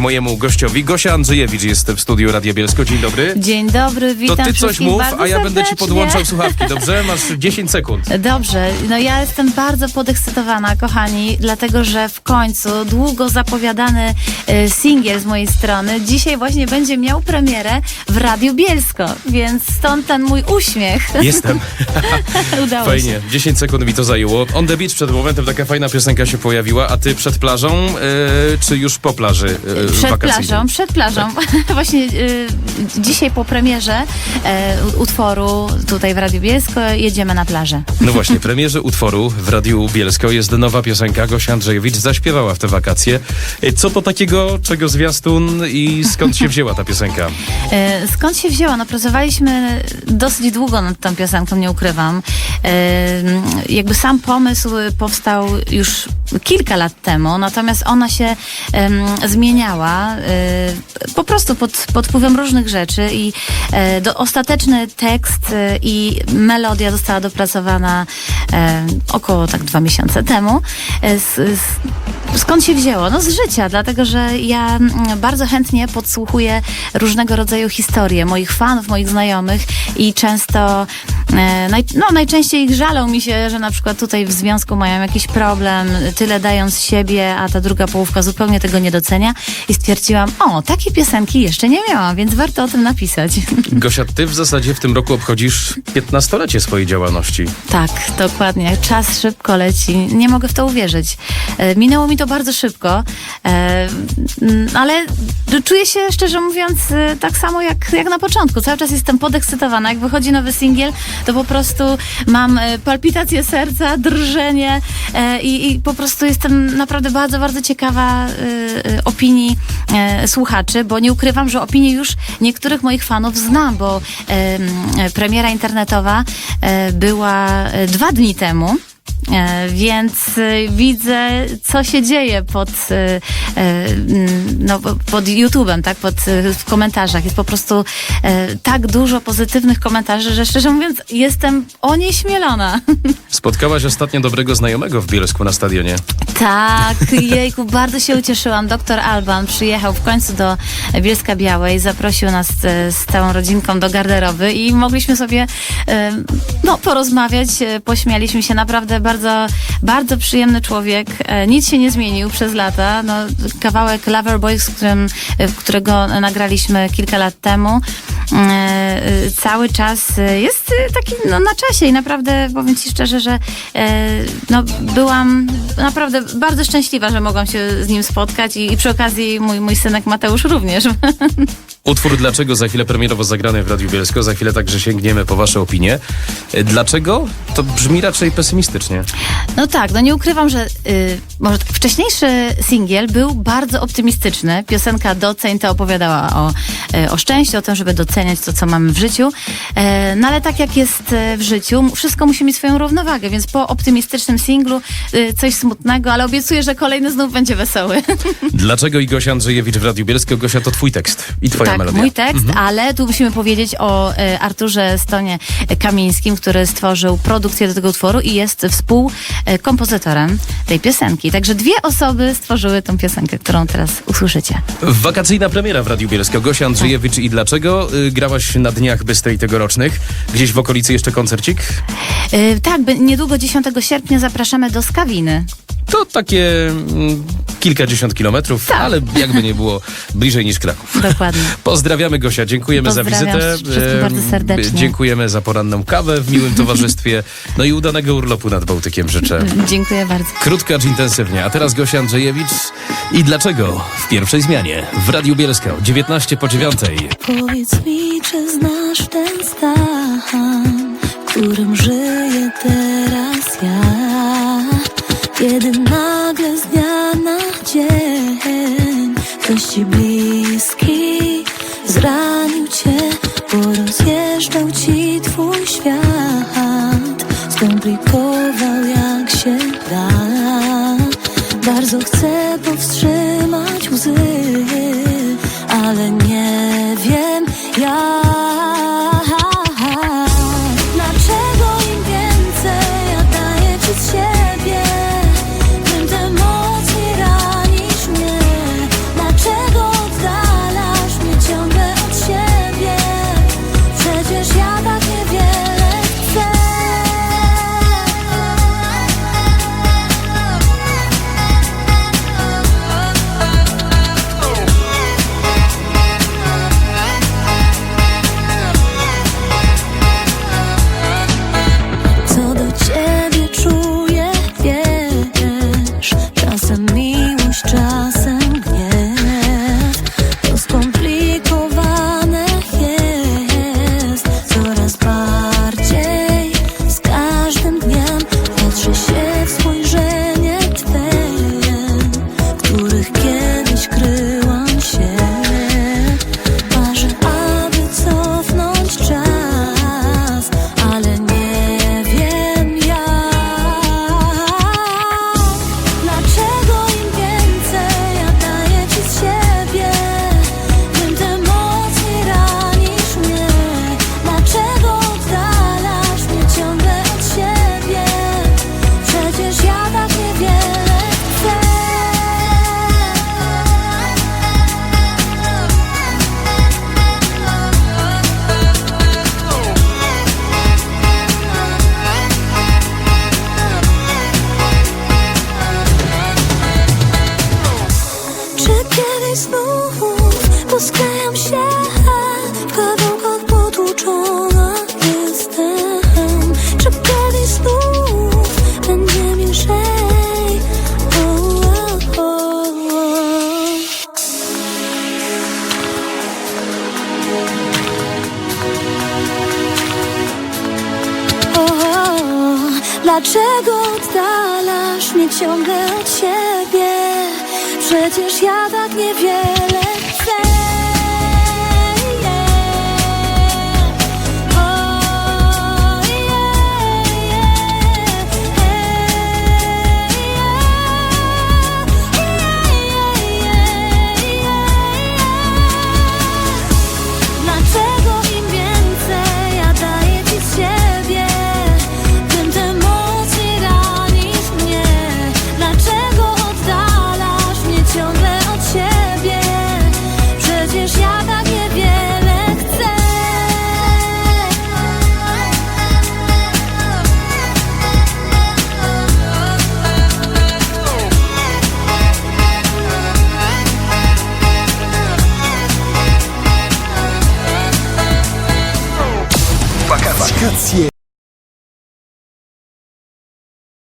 mojemu gościowi. Gosia Andrzejewicz jest w studiu Radia Bielsko. Dzień dobry. Dzień dobry, To witam ty coś mów, a ja będę ci podłączał słuchawki, dobrze? Masz 10 sekund. Dobrze, no ja jestem bardzo podekscytowana, kochani, dlatego że w końcu długo zapowiadany e, singiel z mojej strony dzisiaj właśnie będzie miał premierę w Radiu Bielsko, więc stąd ten mój uśmiech. Jestem. Udało się. Fajnie. 10 sekund mi to zajęło. On the beach przed momentem taka fajna piosenka się pojawiła, a ty przed plażą, e, czy już po plaży e, Przed wakacyjnej? plażą, przed plażą. Właśnie y, dzisiaj po premierze e, utworu tutaj w Radiu Bielsko jedziemy na plażę. No właśnie, premierze utworu w Radiu Bielsko jest nowa piosenka. Gosia Andrzejewicz zaśpiewała w te wakacje. E, Co to takiego, czego zwiastun i skąd się wzięła ta piosenka? E, Skąd się wzięła? No pracowaliśmy dosyć długo nad tą piosenką, nie ukrywam. Jakby sam pomysł powstał już kilka lat temu, natomiast ona się em, zmieniała e, po prostu pod, pod wpływem różnych rzeczy i e, do, ostateczny tekst e, i melodia została dopracowana około tak dwa miesiące temu. Skąd się wzięło? No z życia, dlatego że ja mm, bardzo chętnie podsłuchuję różnego rodzaju historie moich fanów, moich znajomych i często, no najczęściej ich żalą mi się, że na przykład tutaj w związku mają jakiś problem, tyle dając z siebie, a ta druga połówka zupełnie tego nie docenia i stwierdziłam, o, takiej piosenki jeszcze nie miałam, więc warto o tym napisać. Gosia, ty w zasadzie w tym roku obchodzisz 15-lecie swojej działalności. Tak, dokładnie. Czas szybko leci. Nie mogę w to uwierzyć. E, Minęło mi to bardzo szybko, e, ale czuję się, szczerze mówiąc, e, tak samo jak, jak na początku. Cały czas jestem podekscytowana. Jak wychodzi nowy singiel, to po prostu mam e, palpitację serca, drżenie e, i, i po prostu jestem naprawdę bardzo, bardzo ciekawa e, opinii słuchaczy, bo nie ukrywam, że opinie już niektórych moich fanów znam, bo em, premiera internetowa była dwa dni temu. E, Więc e, widzę, co się dzieje pod, e, e, mm, no, pod YouTube'em, tak, pod, e, w komentarzach. Jest po prostu e, tak dużo pozytywnych komentarzy, że szczerze mówiąc jestem onieśmielona. Spotkałaś ostatnio dobrego znajomego w Bielsku na stadionie. Tak, jejku, bardzo się ucieszyłam. Doktor Alban przyjechał w końcu do Bielska Białej, zaprosił nas z całą rodzinką do garderoby i mogliśmy sobie no, porozmawiać, pośmialiśmy się. Naprawdę bardzo, bardzo przyjemny człowiek. E, Nic się nie zmienił przez lata. No, kawałek Loverboy, z którym, e, którego nagraliśmy kilka lat temu, e, e, cały czas jest taki no, na czasie i naprawdę powiem Ci szczerze, że no, byłam naprawdę bardzo szczęśliwa, że mogłam się z nim spotkać i, i przy okazji mój, mój synek Mateusz również. Utwór Dlaczego za chwilę premierowo zagrany w Radiu Bielsko, za chwilę także sięgniemy po wasze opinie. E, Dlaczego? To brzmi raczej pesymistycznie. No tak, no nie ukrywam, że y, może tak, wcześniejszy singiel był bardzo optymistyczny. Piosenka Doceń to opowiadała o, y, o szczęściu, o tym, żeby doceniać to, co mamy w życiu. E, no ale tak jak jest e, w życiu, wszystko musi mieć swoją równowagę, więc po optymistycznym singlu y, coś smutnego, ale obiecuję, że kolejny znów będzie wesoły. Dlaczego i Gosia Andrzejewicz w Radiu Bielsko? Gosia, to twój tekst i twoja tak, melodia. mój tekst, ale tu musimy powiedzieć o e, Arturze Stonie Kamińskim, który stworzył produkcję do tego utworu i jest współkompozytorem tej piosenki. Także dwie osoby stworzyły tą piosenkę, którą teraz usłyszycie. Wakacyjna premiera w Radiu Bielsko. Gosia Andrzejewicz i dlaczego? Y, Grałaś na dniach Bystrej tegorocznych. Gdzieś w okolicy jeszcze koncercik? E, tak, niedługo 10 sierpnia zapraszamy do Skawiny. To takie mm, kilkadziesiąt kilometrów, Tak. ale jakby nie było bliżej niż Kraków. Dokładnie. Pozdrawiamy Gosia, dziękujemy za wizytę. wszystkich bardzo serdecznie. Dziękujemy za poranną kawę w miłym towarzystwie. No i udanego urlopu nad Bałtykiem życzę. Dziękuję bardzo. Krótko, acz intensywnie. A teraz Gosia Andrzejewicz. I dlaczego w pierwszej zmianie w Radiu Bielsko 19 po 9. Powiedz mi, czy znasz ten stan, w którym żyję teraz ja? Kiedy nagle z dnia na dzień ktoś ci bliski zranił cię, porozjeżdżał ci twój świat, skomplikował jak się da. Bardzo chcę powstrzymać łzy, ale nie mnie ciągle od siebie? Przecież ja tak niewiele